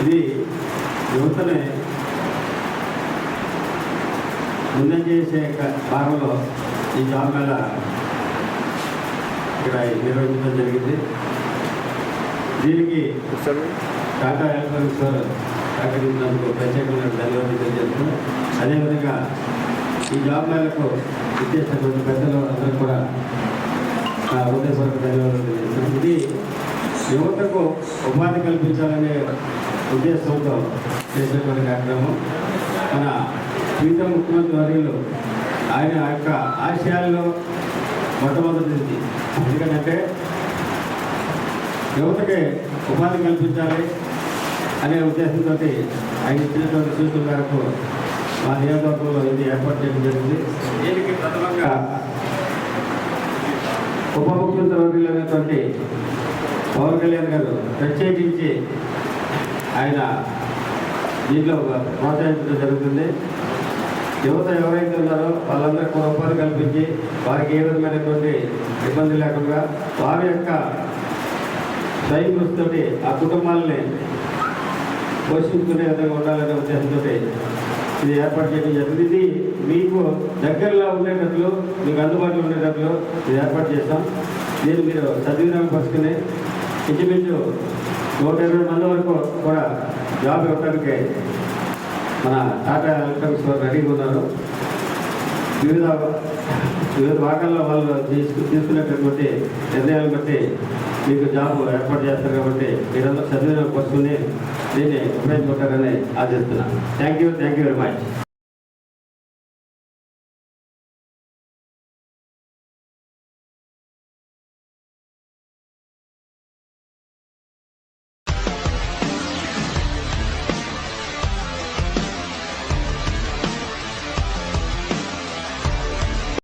ఇది యువతనే ముందంజ చేసే భాగంలో ఈ జాబ్ మేళ ఇక్కడ నిర్వహించడం జరిగింది. దీనికి టాటా ఎలక్ట్రానిక్స్ వారు సహకరించినందుకు ప్రత్యేకమైన ధన్యవాదాలు తెలియజేస్తున్నాం అదేవిధంగా ఈ జాబ్ మేళకు ఇచ్చేసినటువంటి పెద్దలు అందరూ కూడా నా హృదయపూర్వక ధన్యవాదాలు తెలియజేస్తున్నాం ఇది యువతకు ఉపాధి కల్పించాలనే ఉద్దేశంతో చేసినటువంటి కార్యక్రమం. మన ప్రీత ముఖ్యమంత్రి వర్యులు ఆయన యొక్క ఆశయాల్లో మొట్టమొదటిది. ఎందుకంటే యువతకి ఉపాధి కల్పించాలి అనే ఉద్దేశంతో ఆయన ఇచ్చినటువంటి సూచన మేరకు మా నియోజకవర్గంలో ఇది ఏర్పాటు చేయడం జరిగింది. దీనికి ప్రథమంగా ఉప ముఖ్యమంత్రి వర్యులు అనేటువంటి పవన్ కళ్యాణ్ గారు ప్రత్యేకించి ఆయన దీంట్లో ప్రోత్సహించడం జరుగుతుంది. యువత ఎవరైతే ఉన్నారో వాళ్ళందరికీ కూడా ఉపాధి కల్పించి వారికి ఏ విధమైనటువంటి ఇబ్బంది లేకుండా వారి యొక్క స్వయం కృషితోటి ఆ కుటుంబాలని పోషించుకునే విధంగా ఉండాలనే ఉద్దేశంతో ఇది ఏర్పాటు చేయడం జరిగింది ఇది మీకు దగ్గరలో ఉండేటట్లు మీకు అందుబాటులో ఉండేటట్లు ఇది ఏర్పాటు చేస్తాం. దీన్ని మీరు సద్వినియోగం పరుచుకుని ఇంచుమించు నూట ఇరవై మంది వరకు కూడా జాబ్ ఇవ్వడానికి మన టాటా ఎలక్ట్రానిక్స్ వారు రెడీగా ఉన్నారు. వివిధ వివిధ భాగాల్లో వాళ్ళు తీసుకు తీసుకునేటటువంటి నిర్ణయాలను బట్టి మీకు జాబ్ ఏర్పాటు చేస్తారు కాబట్టి మీరందరూ చదివిన పరుచుకుని దీన్ని ఉపయోగించుకుంటారని ఆశిస్తున్నాను. Thank you thank you very much.